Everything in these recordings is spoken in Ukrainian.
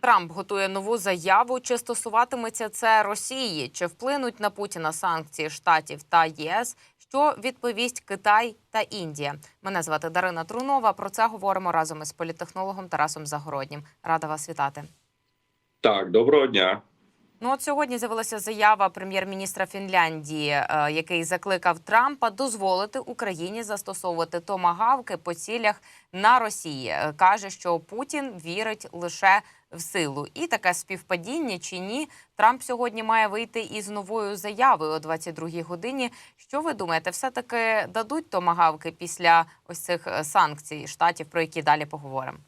Трамп готує нову заяву. Чи стосуватиметься це Росії? Чи вплинуть на Путіна санкції Штатів та ЄС? Що відповість Китай та Індія? Мене звати Дарина Трунова. Про це говоримо разом із політтехнологом Тарасом Загороднім. Рада вас вітати. Так, доброго дня. Ну от сьогодні з'явилася заява прем'єр-міністра Фінляндії, е, який закликав Трампа дозволити Україні застосовувати томагавки по цілях на Росії. Е, Каже, що Путін вірить лише в силу. І таке співпадіння чи ні? Трамп сьогодні має вийти із новою заявою о 22-й годині. Що ви думаєте, все таки дадуть томагавки після ось цих е, санкцій штатів, про які далі поговоримо?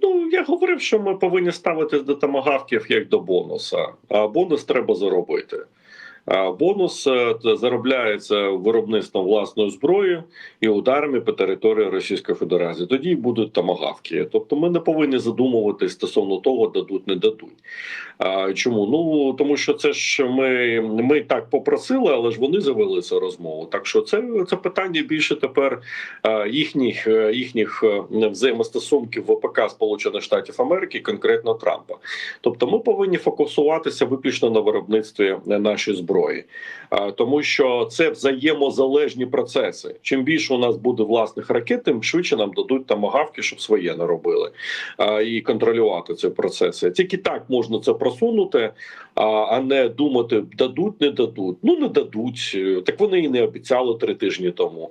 Ну я говорив, що ми повинні ставитись до тамагавків як до бонуса. А бонус треба заробити. Бонус е, заробляється виробництвом власної зброї і ударами по території Російської Федерації. Тоді будуть томагавки. Тобто, ми не повинні задумуватись стосовно того, дадуть, не дадуть. Чому? Ну тому що це ж ми, ми так попросили, але ж вони завели цю розмову. Так що це, це питання більше тепер їхніх е, їхніх е, взаємостосунків в ОПК Сполучених Штатів Америки, конкретно Трампа. Тобто, ми повинні фокусуватися виключно на виробництві нашої зброї, Е, тому що це взаємозалежні процеси. Чим більше у нас буде власних ракет, тим швидше нам дадуть тамагавки, щоб своє не робили і контролювати ці процеси. Тільки так можна це просунути, а, не думати, дадуть, не дадуть. Ну не дадуть. Так вони і не обіцяли три тижні тому.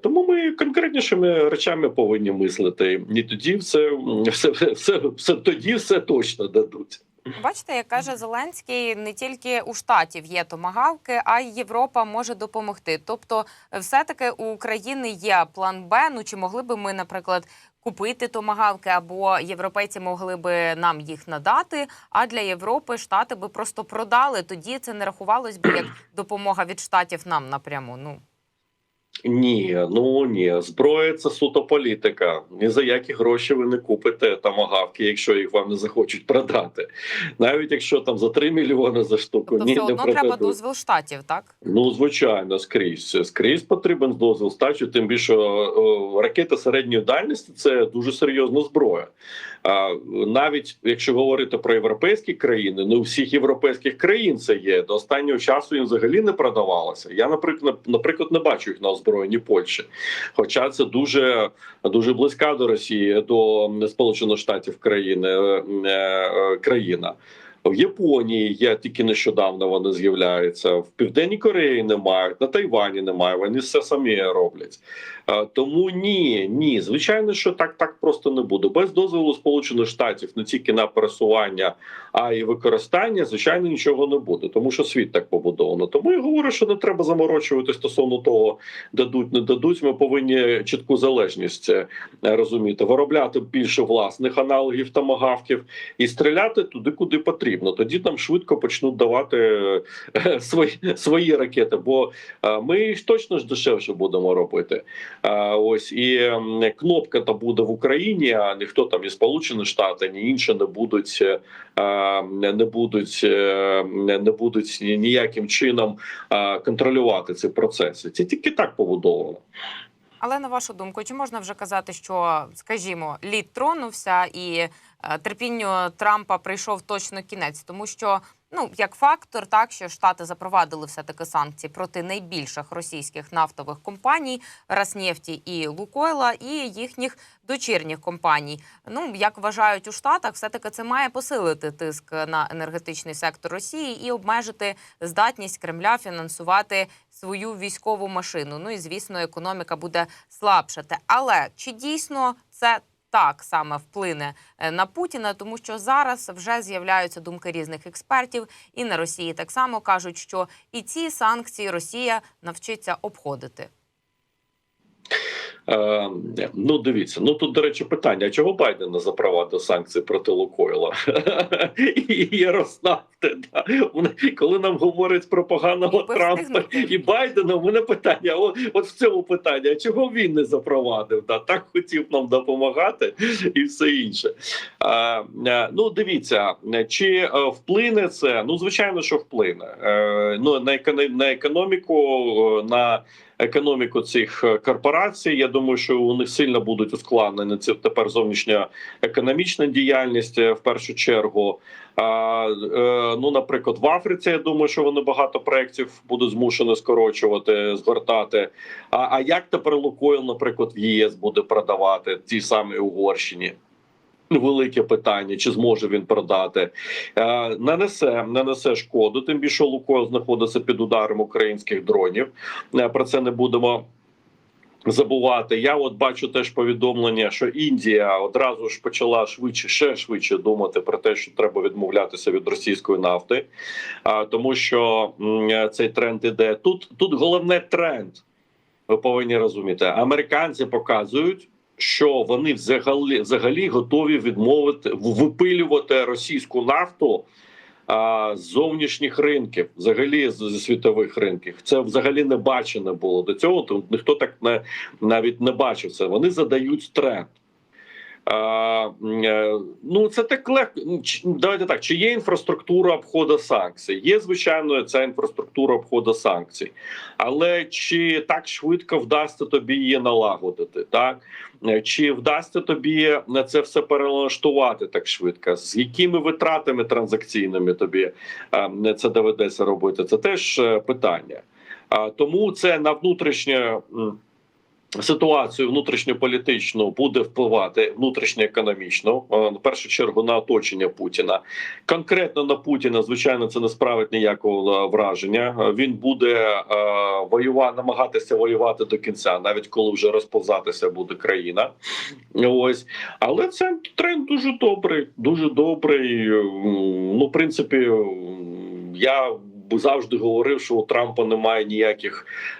Тому ми конкретнішими речами повинні мислити. І тоді все, все, все, все тоді все точно дадуть. Бачите, як каже Зеленський, не тільки у штатів є томагавки, а й Європа може допомогти. Тобто, все-таки у України є план Б. Ну чи могли би ми, наприклад, купити томагавки, або європейці могли би нам їх надати? А для Європи штати би просто продали. Тоді це не рахувалось би як допомога від штатів нам напряму. Ну Ні, ну ні, зброя це суто політика. Ні за які гроші ви не купите тамагавки, якщо їх вам не захочуть продати. Навіть якщо там за 3 мільйони за штуку, тобто, ні, все не одно треба дозвіл штатів, так? Ну, звичайно, скрізь. Скрізь потрібен дозвіл стачі, тим більше ракети середньої дальності це дуже серйозна зброя. А, навіть якщо говорити про європейські країни, ну у всіх європейських країн це є. До останнього часу їм взагалі не продавалося. Я, наприклад, наприклад, не бачу їх на озброєнні Польщі. Хоча це дуже дуже близька до Росії, до Сполучених Штатів країни е, е, країна. В Японії є тільки нещодавно вони з'являються. В Південній Кореї немає, на Тайвані немає. Вони все самі роблять. Тому ні, ні, звичайно, що так так просто не буде. Без дозволу Сполучених Штатів не тільки на пересування, а й використання, звичайно, нічого не буде, тому що світ так побудовано. Тому я говорю, що не треба заморочувати стосовно того, дадуть, не дадуть. Ми повинні чітку залежність е, розуміти, виробляти більше власних аналогів тамагавків і стріляти туди, куди потрібно. Тоді нам швидко почнуть давати е, свої, свої ракети. Бо е, ми точно ж дешевше будемо робити. Е, Ось і кнопка та буде в Україні, а ніхто там і Сполучені Штати, ні інші не будуть не будуть не будуть ніяким чином контролювати ці процеси. Це тільки так побудовано. Але на вашу думку, чи можна вже казати, що, скажімо, лід тронувся і терпінню Трампа прийшов точно кінець, тому що ну як фактор, так що Штати запровадили все таки санкції проти найбільших російських нафтових компаній Роснефті і Лукойла, і їхніх дочірніх компаній. Ну як вважають у Штатах, все таки це має посилити тиск на енергетичний сектор Росії і обмежити здатність Кремля фінансувати свою військову машину. Ну і звісно, економіка буде слабшати. Але чи дійсно це так саме вплине е, на Путіна, тому що зараз вже з'являються думки різних експертів, і на Росії так само кажуть, що і ці санкції Росія навчиться обходити. Е, ну, дивіться, ну тут, до речі, питання: а чого Байден не запровадив санкції проти Лукойла і Роснафти? Да? Коли нам говорять про поганого Трампа і Байдена, у мене питання: от, от в цьому питання, а чого він не запровадив? Да? Так хотів нам допомагати і все інше. Е, е, Ну, дивіться, чи е, вплине це? Ну, звичайно, що вплине. Е, Ну на економ- на економіку, е, на економіку цих е, корпорацій. Я думаю, що у них сильно будуть ускладнені це тепер зовнішня економічна діяльність е, в першу чергу. Е, ну, наприклад, в Африці я думаю, що вони багато проєктів будуть змушені скорочувати, згортати. А, а як тепер Лукойл, наприклад, в ЄС буде продавати ті самі Угорщині? Велике питання, чи зможе він продати, е, нанесе нанесе шкоду. Тим більше Лукойл знаходиться під ударом українських дронів. Е, Про це не будемо забувати. Я от бачу теж повідомлення, що Індія одразу ж почала швидше, ще швидше думати про те, що треба відмовлятися від російської нафти, а тому що цей тренд іде. Тут тут головне тренд. Ви повинні розуміти. Американці показують. Що вони взагалі взагалі готові відмовити випилювати російську нафту а, з зовнішніх ринків, взагалі зі світових ринків. Це взагалі не бачено було до цього. То ніхто так не навіть не бачив це. Вони задають тренд. Е, ну це так легко. Ну, Давайте так. Чи є інфраструктура обходу санкцій? Є звичайно ця інфраструктура обходу санкцій, але чи так швидко вдасться тобі її налагодити? Так Е, чи вдасться тобі на це все перелаштувати так швидко? З якими витратами транзакційними тобі е, це доведеться робити? Це теж питання. Тому це на внутрішнє. Ситуацію внутрішньополітичну буде впливати внутрішньоекономічно, е, в першу чергу на оточення Путіна. Конкретно на Путіна, звичайно, це не справить ніякого е, враження. Е, Він буде воювати, намагатися воювати до кінця, навіть коли вже розповзатися буде країна. Ось, але це тренд дуже добрий, дуже добрий. Ну, в принципі, я завжди говорив, що у Трампа немає ніяких ні-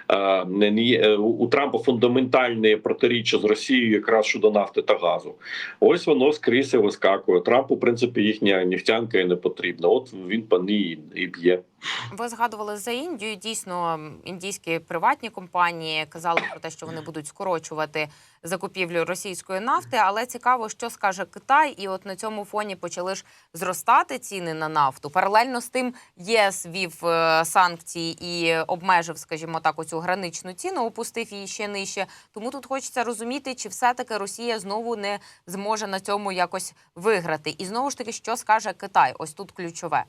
у Трампа фундаментальне протиріччя з Росією якраз щодо нафти та газу. Ось воно скрізь вискакує. Трампу, в принципі, їхня нефтянка і не потрібна. От він по і б'є. Ви згадували за Індію. Дійсно, індійські приватні компанії казали про те, що вони будуть скорочувати закупівлю російської нафти. Але цікаво, що скаже Китай, і от на цьому фоні почали ж зростати ціни на нафту. Паралельно з тим ЄС вів е, санкції і обмежив, скажімо так, оцю граничну ціну, опустив її ще нижче. Тому тут хочеться розуміти, чи все-таки Росія знову не зможе на цьому якось виграти. І знову ж таки, що скаже Китай? Ось тут ключове.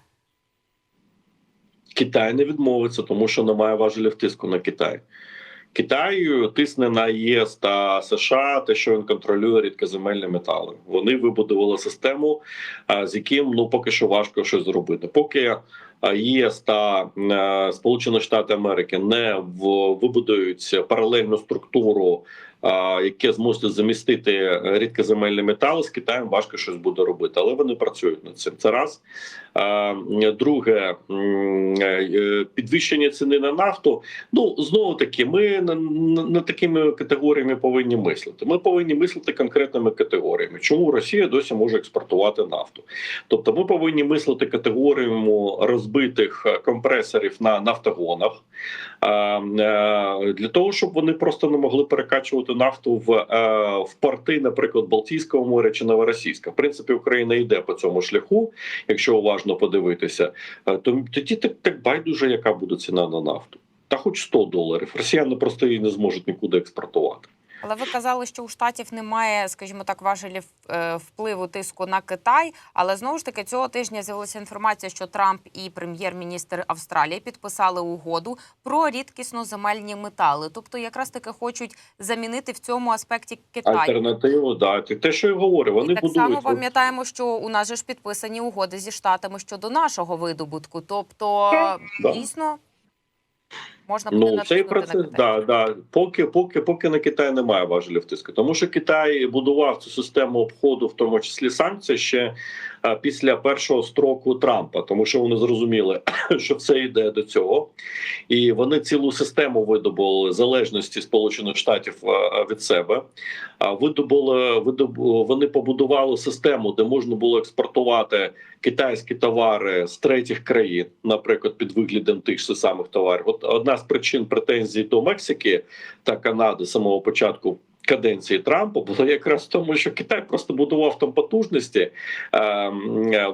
Китай не відмовиться, тому що немає важелів тиску на Китай. Китай тисне на ЄС та США, те, що він контролює рідкоземельні метали. Вони вибудували систему, з яким ну поки що важко щось зробити. Поки ЄС та е, Сполучені Штати Америки не вибудують паралельну структуру, яке змусить замістити рідкоземельні метали, з Китаєм важко щось буде робити, але вони працюють над цим. Це раз. Друге, е, підвищення ціни на нафту. Ну знову таки, ми не такими категоріями повинні мислити. Ми повинні мислити конкретними категоріями. Чому Росія досі може експортувати нафту? Тобто, ми повинні мислити категоріями розбитих е, компресорів на нафтогонах е, е, для того, щоб вони просто не могли перекачувати нафту в, е, в порти, наприклад, Балтійського моря чи Новоросійська. В принципі, Україна йде по цьому шляху, якщо уважно подивитися, е, то тоді так, так байдуже, яка буде ціна на нафту. Та хоч 100 доларів. Росіяни просто її не зможуть нікуди експортувати. Але ви казали, що у штатів немає, скажімо так, важелів е, впливу тиску на Китай. Але знову ж таки цього тижня з'явилася інформація, що Трамп і прем'єр-міністр Австралії підписали угоду про рідкісно земельні метали. Тобто, якраз таки хочуть замінити в цьому аспекті Китай. Альтернативу, да, те- те, що я говорю, вони І так будують. само пам'ятаємо, що у нас же ж підписані угоди зі штатами щодо нашого видобутку. Тобто, да. дійсно можна буде Ну, цей процес, на Китай. да, да. Поки, поки, поки на Китай немає важелів тиску. Тому що Китай будував цю систему обходу, в тому числі санкцій, ще після першого строку Трампа, тому що вони зрозуміли, що все йде до цього, і вони цілу систему видобули залежності Сполучених Штатів е, від себе. А видобули, видобу, вони побудували систему, де можна було експортувати китайські товари з третіх країн, наприклад, під виглядом тих самих товарів. От одна з причин претензій до Мексики та Канади самого початку каденції Трампа було якраз в тому, що Китай просто будував там потужності е,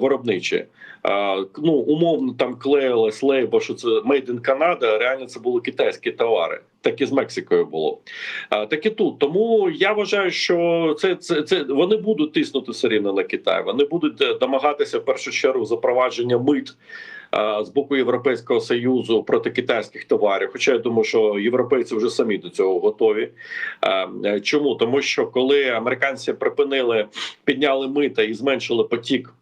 виробничі. Е, ну умовно там клеїлась лейба, що це Made in Canada, реально це були китайські товари. Так і з Мексикою було. Е, так і тут. Тому я вважаю, що це, це, це вони будуть тиснути все рівно на Китай. Вони будуть е, домагатися в першу чергу запровадження мит. Е, З боку Європейського союзу проти китайських товарів, хоча я думаю, що європейці вже самі до цього готові. Е, е, Чому тому, що коли американці припинили, підняли мита і зменшили потік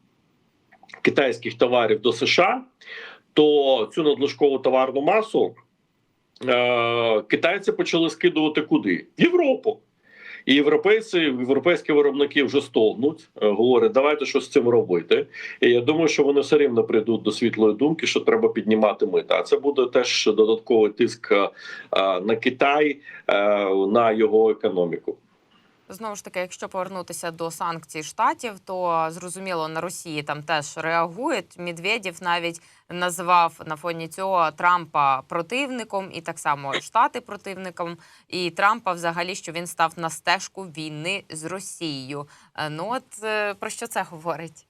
китайських товарів до США, то цю надлишкову товарну масу китайці почали скидувати куди? В Європу. І європейці, європейські виробники вже стогнуть, е, говорять, давайте щось з цим робити. І я думаю, що вони все рівно прийдуть до світлої думки, що треба піднімати мита. А це буде теж додатковий тиск е, на Китай, е, на його економіку. Знову ж таки, якщо повернутися до санкцій штатів, то зрозуміло на Росії там теж реагують. Медведєв навіть назвав на фоні цього Трампа противником, і так само штати противником. І Трампа, взагалі, що він став на стежку війни з Росією. Е, Ну от е, про що це говорить?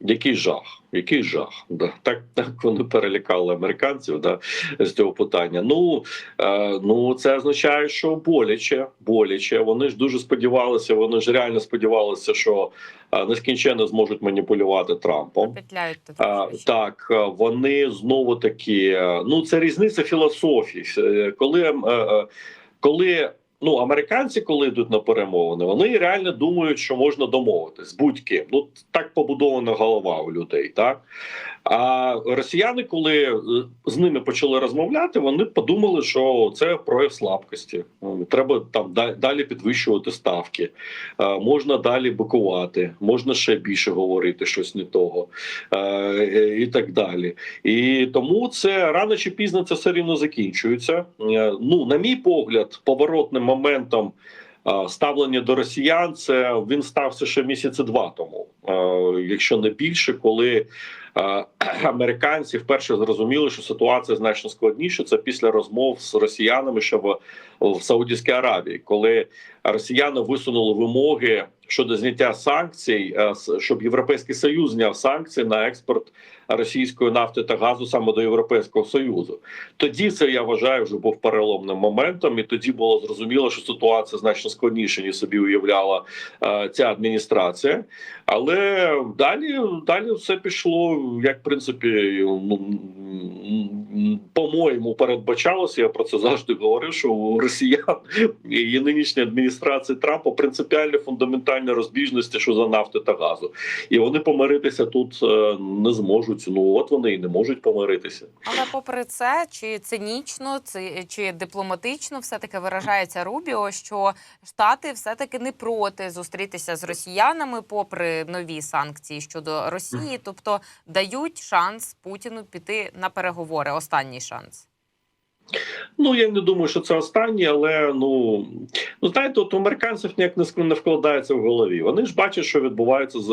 Який жах, який жах. Да. Так, так вони перелякали американців да, з цього питання. Ну, е, ну це означає, що боляче, боляче. Вони ж дуже сподівалися, вони ж реально сподівалися, що е, нескінченно зможуть маніпулювати Трампом. Трошки. так, е, вони знову таки. е, Ну, це різниця філософії. Е, Коли, е, е, коли ну, американці, коли йдуть на перемовини, вони реально думають, що можна домовитись будь-ким. Ну так побудована голова у людей, так. А росіяни, коли е, з ними почали розмовляти, вони подумали, що це прояв слабкості. Ну, Треба там далі підвищувати ставки, Е, можна далі бикувати, можна ще більше говорити щось не того е, е, і так далі. І тому це рано чи пізно це все рівно закінчується. Е, Ну, на мій погляд, поворотним моментом. е, Ставлення до росіян це він стався ще місяці два тому, е, якщо не більше, коли американці вперше зрозуміли, що ситуація значно складніша. Це після розмов з росіянами, що в, в Саудівській Аравії, коли росіяни висунули вимоги щодо зняття санкцій, е, щоб Європейський Союз зняв санкції на експорт російської нафти та газу саме до Європейського Союзу. Тоді це я вважаю вже був переломним моментом, і тоді було зрозуміло, що ситуація значно складніша, ніж собі уявляла е, ця адміністрація. Але далі, далі все пішло, як в принципі, ну, по-моєму, передбачалося. Я про це завжди говорив, що у росіян і нинішньої адміністрації Трампа принципіальні фундаментальні розбіжності щодо нафти та газу, і вони помиритися тут е, не зможуть. Ну от вони і не можуть помиритися. Але попри це, чи цинічно, чи дипломатично, все таки виражається Рубіо, що Штати все таки не проти зустрітися з росіянами, попри нові санкції щодо Росії, тобто дають шанс Путіну піти на переговори. Останній шанс. Ну я не думаю, що це останнє, але ну ну знаєте, от у американців ніяк не вкладається в голові. Вони ж бачать, що відбувається з,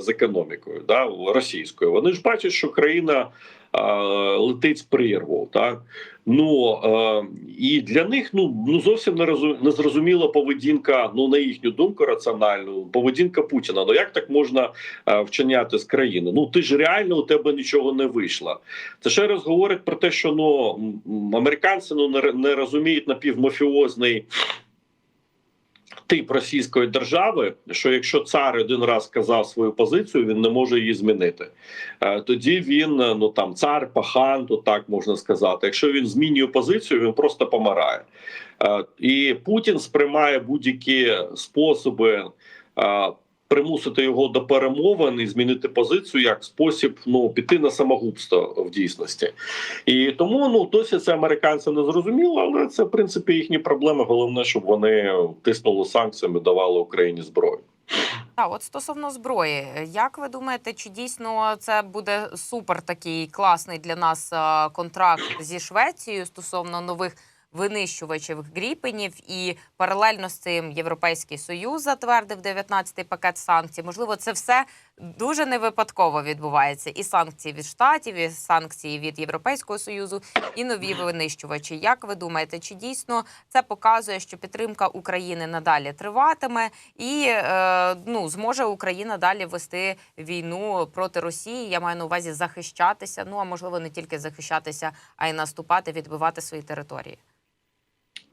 з економікою, да, російською. Вони ж бачать, що країна летить з прірву. Так? Ну е, і для них ну ну зовсім не розу- не зрозуміла поведінка. Ну на їхню думку, раціональну поведінка Путіна. Ну як так можна е, вчиняти з країни? Ну ти ж реально у тебе нічого не вийшло. Це ще раз говорить про те, що ну американці ну не, не розуміють напівмафіозний тип російської держави, що якщо цар один раз сказав свою позицію, він не може її змінити. Е, Тоді він е, ну там цар, пахан, то так можна сказати. Якщо він змінює позицію, він просто помирає. Е, І Путін сприймає будь-які способи. Примусити його до перемовин і змінити позицію як спосіб ну піти на самогубство в дійсності, і тому ну досі це американцям не зрозуміло, але це в принципі їхні проблеми. Головне, щоб вони тиснули санкціями, давали Україні зброю. А от стосовно зброї, як ви думаєте, чи дійсно це буде супер такий класний для нас е, контракт зі Швецією стосовно нових винищувачів гріпенів, і паралельно з цим Європейський Союз затвердив 19-й пакет санкцій. Можливо, це все дуже не випадково відбувається. І санкції від штатів, і санкції від Європейського союзу, і нові винищувачі. Як ви думаєте, чи дійсно це показує, що підтримка України надалі триватиме, і е, ну зможе Україна далі вести війну проти Росії? Я маю на увазі захищатися. Ну а можливо не тільки захищатися, а й наступати, відбивати свої території.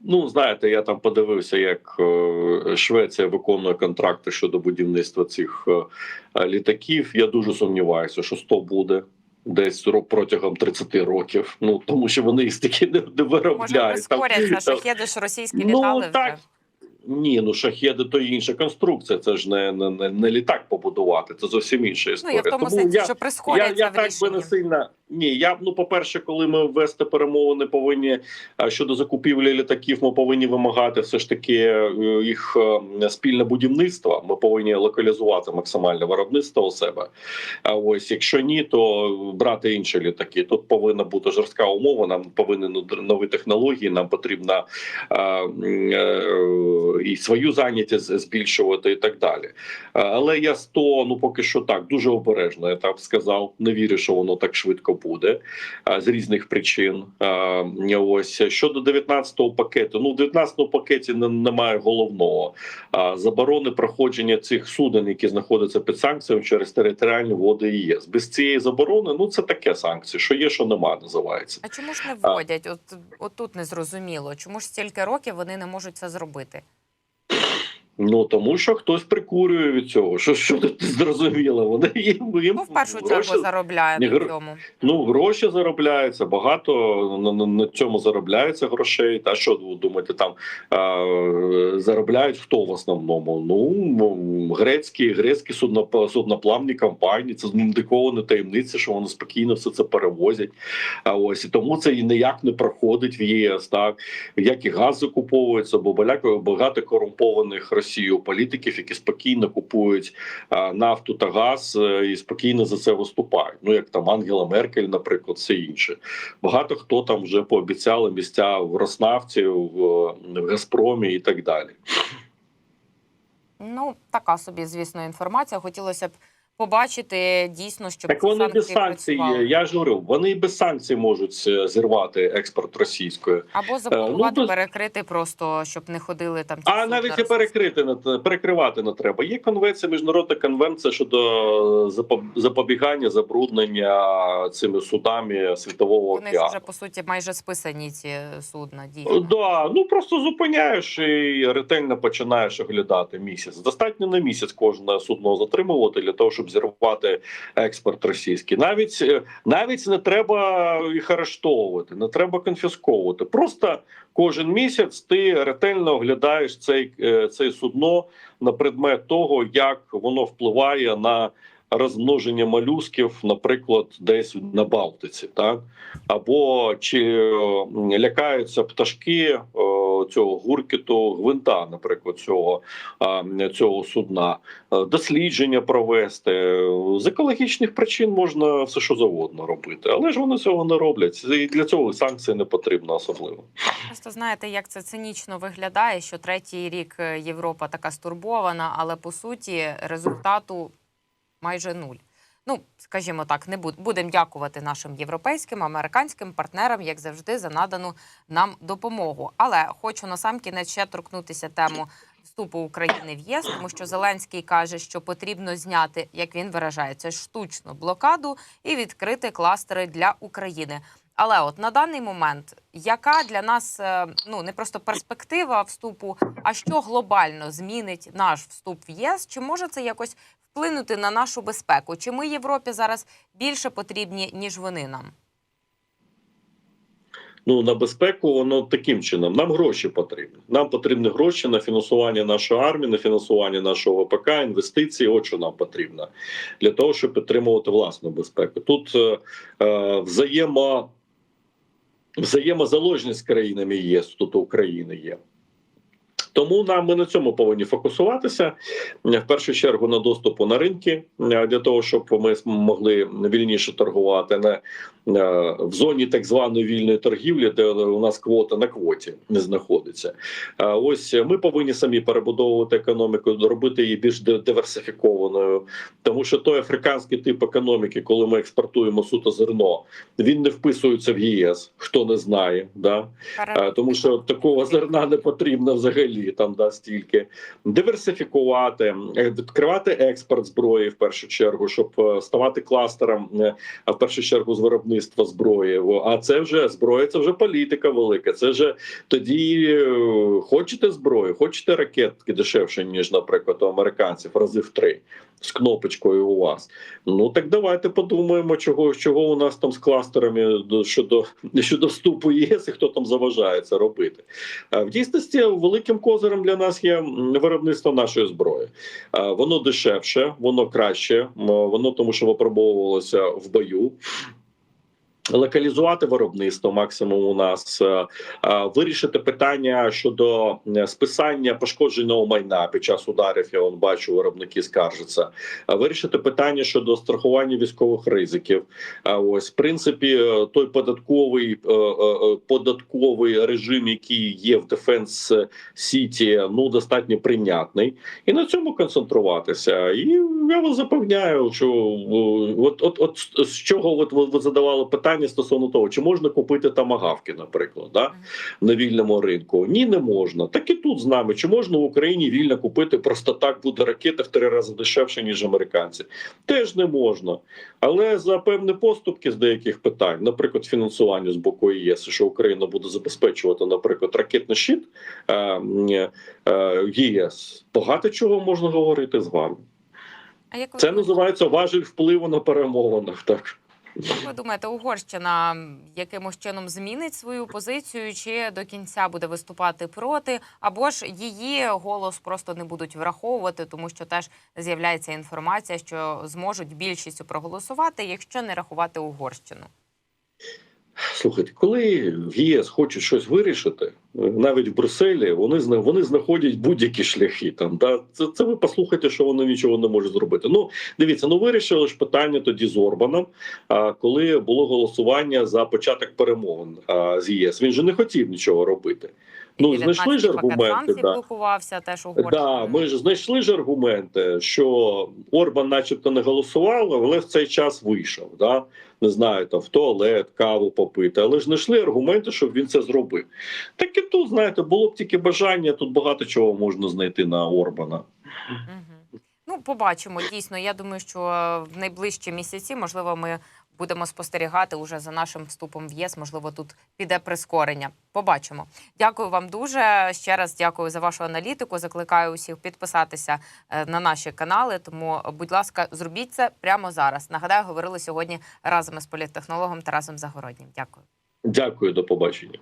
Ну, знаєте, я там подивився, як е, Швеція виконує контракти щодо будівництва цих е, літаків. Я дуже сумніваюся, що 100 буде. Десь протягом 30 років, ну тому що вони їх стільки не, не виробляють. Може, Там- шахеди ж російські Ну, літали так. вже. Ні, ну шахеди то інша конструкція. Це ж не, не, не, не літак побудувати. Це зовсім інша Ну я в тому Тому сенсі, я, що я, прискоряться я в так би не сильно. Ні, я ну, по-перше, коли ми вести перемовини повинні щодо закупівлі літаків, ми повинні вимагати все ж таки е, їх е, спільне будівництво. Ми повинні локалізувати максимальне виробництво у себе. А ось якщо ні, то брати інші літаки. Тут повинна бути жорстка умова. Нам повинні нові технології. Нам е, е, і свою зайнятість збільшувати, і так далі. Е, Але я 100, ну поки що так дуже обережно. Я так сказав. Не вірю, що воно так швидко буде з різних причин. Ось щодо 19-го пакету. Ну, в 19-му пакеті не- немає головного заборони проходження цих суден, які знаходяться під санкціями через територіальні води ЄС. Без цієї заборони, ну це таке санкції. Що є, що нема, називається. А чому ж не вводять? От, от тут не зрозуміло. Чому ж стільки років вони не можуть це зробити? Ну тому що хтось прикурює від цього. Що що тут зрозуміло? Вони їм, їм Хто в першу гроші, чергу заробляє на цьому? ну гроші заробляються. Багато на, на, на цьому заробляється грошей. Та що ви думаєте, там а, заробляють хто в основному? Ну грецькі, грецькі судноп- судноплавні компанії. Це індикована не таємниця, що вони спокійно все це перевозять. А ось і тому це і ніяк не проходить в ЄС. Так як і газ закуповується, бо багато корумпованих Росією політиків, які спокійно купують нафту та газ е, і спокійно за це виступають. Ну як там Ангела Меркель, наприклад, все інше. Багато хто там вже пообіцяли місця в Роснафті, в Газпромі і так далі. Ну, така собі, звісно, інформація. Хотілося б побачити дійсно, щоб Так вони без санкцій. працювали. Я ж говорю, вони без санкцій можуть е, зірвати експорт російської. Або заблокувати, ну, перекрити просто, щоб не ходили там. А навіть і перекрити перекривати не треба. Є конвенція, міжнародна конвенція щодо запобігання забруднення цими судами світового Вони океану. вже по суті майже списані ці судна. Дійсно. Да, ну просто зупиняєш і ретельно починаєш оглядати місяць. Достатньо на місяць кожне судно затримувати для того, щоб зірвати експорт російський. Навіть е, навіть не треба їх арештовувати, не треба конфісковувати. Просто кожен місяць ти ретельно оглядаєш цей, е, цей судно на предмет того, як воно впливає на. Розмноження молюсків, наприклад, десь на Балтиці, так або чи лякаються пташки е, цього гуркіту гвинта, наприклад, цього, цього судна, Е, дослідження провести з екологічних причин можна все що завгодно робити, але ж вони цього не роблять. І для цього санкції не потрібно особливо. Просто знаєте, як це цинічно виглядає, що третій рік е, Європа така стурбована, але по суті результату майже нуль. Ну, скажімо так, не буд- будемо дякувати нашим європейським, американським партнерам, як завжди, за надану нам допомогу. Але хочу насамкінець ще торкнутися тему вступу України в ЄС, тому що Зеленський каже, що потрібно зняти, як він виражається, штучну блокаду і відкрити кластери для України. Але от на даний момент, яка для нас е, ну не просто перспектива вступу, а що глобально змінить наш вступ в ЄС? Чи може це якось вплинути на нашу безпеку? Чи ми Європі зараз більше потрібні ніж вони нам? Ну на безпеку воно таким чином. Нам гроші потрібні. Нам потрібні гроші на фінансування нашої армії, на фінансування нашого ВПК, інвестиції. От що нам потрібно для того, щоб підтримувати власну безпеку. Тут е, е, взаємо, взаємозаложність з країнами ЄС, тут у України є. Тому нам ми на цьому повинні фокусуватися в першу чергу на доступу на ринки е, для того, щоб ми могли вільніше торгувати не е, в зоні так званої вільної торгівлі, де у нас квота на квоті не знаходиться. Ось ми повинні самі перебудовувати економіку, робити її більш диверсифікованою, тому що той африканський тип економіки, коли ми експортуємо суто зерно, він не вписується в ЄС. Хто не знає, да Е, тому що такого зерна не потрібно взагалі там да стільки диверсифікувати, е, відкривати експорт зброї в першу чергу, щоб е, ставати кластером, е, в першу чергу з виробництва зброї. А це вже зброя, це вже політика велика. Це вже тоді хочете зброю, хочете ракетки дешевше ніж, наприклад, у американців, рази в три. З кнопочкою у вас. Ну так давайте подумаємо, чого чого у нас там з кластерами щодо щодо вступу ЄС і хто там заважає це робити. В дійсності великим козирем для нас є виробництво нашої зброї. Воно дешевше, воно краще, воно тому, що випробовувалося в бою. Локалізувати виробництво максимум у нас, е, е, вирішити питання щодо е, списання пошкодженого майна під час ударів. Я вон бачу, виробники скаржаться. Вирішити питання щодо страхування військових ризиків. Ось в принципі, той податковий податковий режим, який є в Дефенс Сіті, ну достатньо прийнятний, і на цьому концентруватися. І я вас запевняю, що от, от, от з чого от ви задавали питання стосовно того, чи можна купити тамагавки, наприклад, да? на вільному ринку? Ні, не можна. Так і тут з нами. Чи можна в Україні вільно купити просто так буде ракета в три рази дешевше, ніж американці? Теж не можна. Але за певні поступки з деяких питань, наприклад, фінансування з боку ЄС, що Україна буде забезпечувати, наприклад, ракетний щит е, е, е, ЄС, багато чого можна говорити з вами. А як Це називається важіль впливу на перемовинах. Так. Як ви думаєте, Угорщина якимось чином змінить свою позицію, чи до кінця буде виступати проти, або ж її голос просто не будуть враховувати, тому що теж з'являється інформація, що зможуть більшістю проголосувати, якщо не рахувати Угорщину. Слухайте, коли в ЄС хочуть щось вирішити, навіть в Брюсселі, вони вони знаходять будь-які шляхи. Там да це, це ви послухайте, що вони нічого не можуть зробити. Ну дивіться, ну вирішили ж питання тоді з Орбаном. А коли було голосування за початок перемовин з ЄС, він же не хотів нічого робити. Ну знайшли ж 19-й пакет аргументи. Да. блокувався теж Угорщина. Да, ми ж знайшли ж аргументи, що Орбан, начебто, не голосував, але в цей час вийшов. Да? Не знаю, там в туалет, каву попити, але ж знайшли аргументи, щоб він це зробив. Так і тут, знаєте, було б тільки бажання, тут багато чого можна знайти на Орбана. Ну, побачимо. Дійсно, я думаю, що в найближчі місяці, можливо, ми будемо спостерігати уже за нашим вступом в ЄС. Можливо, тут піде прискорення. Побачимо. Дякую вам дуже. Ще раз дякую за вашу аналітику. Закликаю усіх підписатися е, на наші канали. Тому, будь ласка, зробіть це прямо зараз. Нагадаю, говорили сьогодні разом із політтехнологом Тарасом Загороднім. Дякую. Дякую, до побачення.